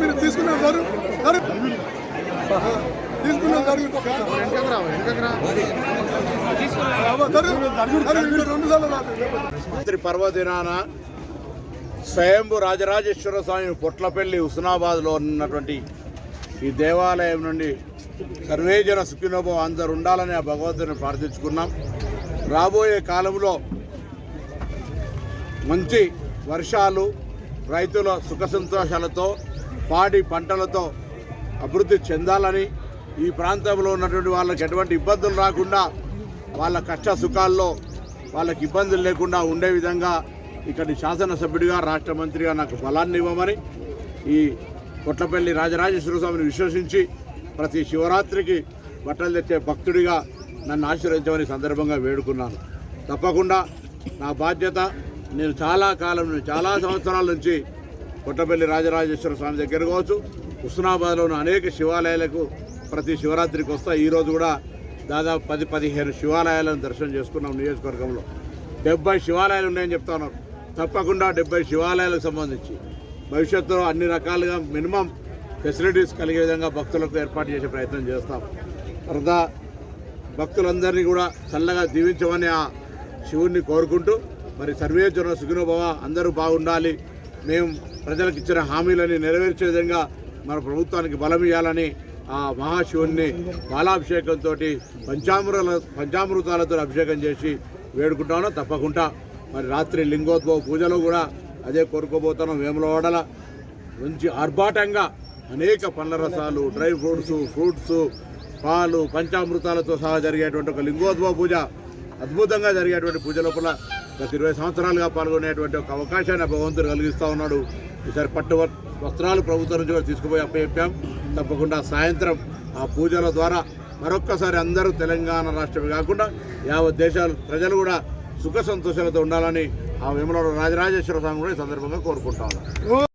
మీరు తీసుకున్నారు? సార్ రాత్రి పర్వదినాన స్వయంభు రాజరాజేశ్వర స్వామి పొట్లపల్లి హుస్నాబాద్లో ఉన్నటువంటి ఈ దేవాలయం నుండి సర్వేజన సుఖినోభం అందరు ఉండాలని ఆ భగవంతుని ప్రార్థించుకున్నాం. రాబోయే కాలంలో మంచి వర్షాలు రైతుల సుఖ సంతోషాలతో పాడి పంటలతో అభివృద్ధి చెందాలని ఈ ప్రాంతంలో ఉన్నటువంటి వాళ్ళకి ఎటువంటి ఇబ్బందులు రాకుండా వాళ్ళ కష్ట సుఖాల్లో వాళ్ళకి ఇబ్బందులు లేకుండా ఉండే విధంగా ఇక్కడి శాసనసభ్యుడిగా రాష్ట్ర మంత్రిగా నాకు బలాన్ని ఇవ్వమని ఈ కొట్లపల్లి రాజరాజేశ్వర స్వామిని విశ్వసించి ప్రతి శివరాత్రికి బట్టలు తెచ్చే భక్తుడిగా నన్ను ఆశీర్వదించమని సందర్భంగా వేడుకున్నాను. తప్పకుండా నా బాధ్యత నేను చాలా కాలం నుంచి చాలా సంవత్సరాల నుంచి కొట్టపల్లి రాజరాజేశ్వర స్వామి దగ్గర కావచ్చు ఉన్న అనేక శివాలయాలకు ప్రతి శివరాత్రికి వస్తా. ఈరోజు కూడా దాదాపు పది పదిహేను శివాలయాలను దర్శనం చేసుకున్నాం నియోజకవర్గంలో. డెబ్బై శివాలయాలు ఉన్నాయని చెప్తాను తప్పకుండా డెబ్బై శివాలయాలకు సంబంధించి. భవిష్యత్తులో అన్ని రకాలుగా మినిమం ఫెసిలిటీస్ కలిగే విధంగా భక్తులకు ఏర్పాటు చేసే ప్రయత్నం చేస్తాం. తర్వాత భక్తులందరినీ కూడా చల్లగా దీవించమని ఆ శివుణ్ణి కోరుకుంటూ మరి సర్వేశ్వర సుగుణభవ అందరూ బాగుండాలి. మేము ప్రజలకు ఇచ్చిన హామీలని నెరవేర్చే విధంగా మన ప్రభుత్వానికి బలం ఇవ్వాలని ఆ మహాశివుణ్ణి బాలాభిషేకంతో పంచామృతాల పంచామృతాలతో అభిషేకం చేసి వేడుకుంటామో తప్పకుండా మరి రాత్రి లింగోద్భవ పూజలో కూడా అదే కోరుకోబోతున్నాం. వేములవాడల మంచి ఆర్భాటంగా అనేక పండ్ల రసాలు డ్రై ఫ్రూట్స్ ఫ్రూట్స్ పాలు పంచామృతాలతో సహా జరిగేటువంటి ఒక లింగోద్భవ పూజ అద్భుతంగా జరిగేటువంటి పూజ లోపల గత ఇరవై సంవత్సరాలుగా పాల్గొనేటువంటి ఒక అవకాశాన్ని భగవంతుడు కలిగిస్తూ ఉన్నాడు. ఈసారి పట్టు వ- వస్త్రాలు ప్రభుత్వం నుంచి కూడా తీసుకుపోయి అప్పచెప్పాం. తప్పకుండా సాయంత్రం ఆ పూజల ద్వారా మరొక్కసారి అందరూ తెలంగాణ రాష్ట్రమే కాకుండా యావత్ దేశాలు ప్రజలు కూడా సుఖ సంతోషాలతో ఉండాలని ఆ వేములవాడ రాజరాజేశ్వర స్వామి కూడా ఈ సందర్భంగా కోరుకుంటా ఉన్నాను